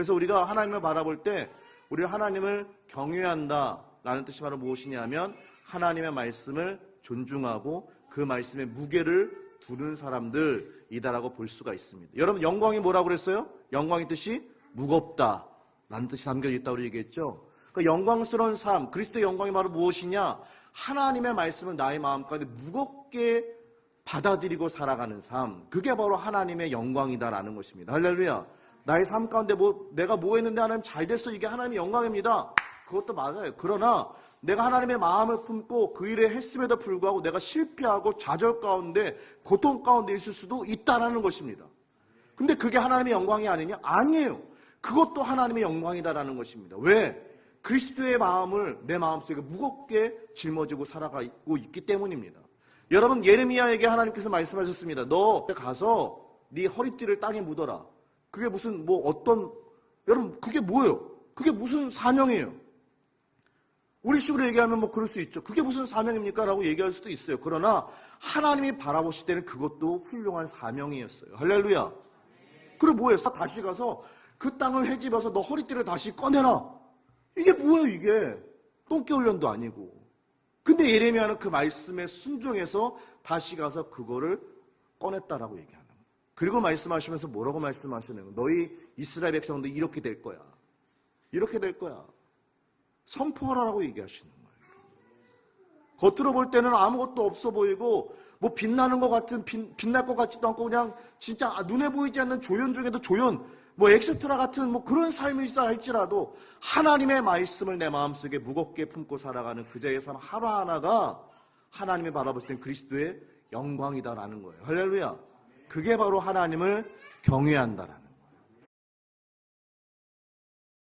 그래서 우리가 하나님을 바라볼 때 우리 하나님을 경외한다 라는 뜻이 바로 무엇이냐면 하나님의 말씀을 존중하고 그 말씀의 무게를 두는 사람들이다라고 볼 수가 있습니다. 여러분 영광이 뭐라고 그랬어요? 영광의 뜻이 무겁다 라는 뜻이 담겨져 있다고 얘기했죠. 그 영광스러운 삶, 그리스도의 영광이 바로 무엇이냐? 하나님의 말씀을 나의 마음 가운데 무겁게 받아들이고 살아가는 삶. 그게 바로 하나님의 영광이다라는 것입니다. 할렐루야. 나의 삶 가운데 뭐, 내가 뭐 했는데 하나님 잘 됐어. 이게 하나님의 영광입니다. 그것도 맞아요. 그러나 내가 하나님의 마음을 품고 그 일을 했음에도 불구하고 내가 실패하고 좌절 가운데 고통 가운데 있을 수도 있다라는 것입니다. 근데 그게 하나님의 영광이 아니냐? 아니에요. 그것도 하나님의 영광이다라는 것입니다. 왜? 그리스도의 마음을 내 마음속에 무겁게 짊어지고 살아가고 있기 때문입니다. 여러분 예레미야에게 하나님께서 말씀하셨습니다. 너 가서 네 허리띠를 땅에 묻어라. 그게 무슨 뭐 어떤 여러분 그게 뭐예요? 그게 무슨 사명이에요? 우리 식으로 얘기하면 뭐 그럴 수 있죠. 그게 무슨 사명입니까? 라고 얘기할 수도 있어요. 그러나 하나님이 바라보실 때는 그것도 훌륭한 사명이었어요. 할렐루야. 그리고 뭐예요? 다시 가서 그 땅을 헤집어서 너 허리띠를 다시 꺼내라. 이게 뭐예요, 이게? 똥개 훈련도 아니고. 근데 예레미야는 그 말씀에 순종해서 다시 가서 그거를 꺼냈다라고 거예요. 그리고 말씀하시면서 뭐라고 말씀하시는 거예요? 너희 이스라엘 백성들 이렇게 될 거야. 이렇게 될 거야. 선포하라라고 얘기하시는 거예요. 겉으로 볼 때는 아무것도 없어 보이고 뭐 빛나는 것 같은 빛, 빛날 것 같지도 않고 그냥 진짜 눈에 보이지 않는 조연 중에도 조연 뭐 엑스트라 같은 뭐 그런 삶이 있어 할지라도 하나님의 말씀을 내 마음속에 무겁게 품고 살아가는 그자의 삶 하루하나가 하나님이 바라볼 땐 그리스도의 영광이다라는 거예요. 할렐루야. 그게 바로 하나님을 경외한다라는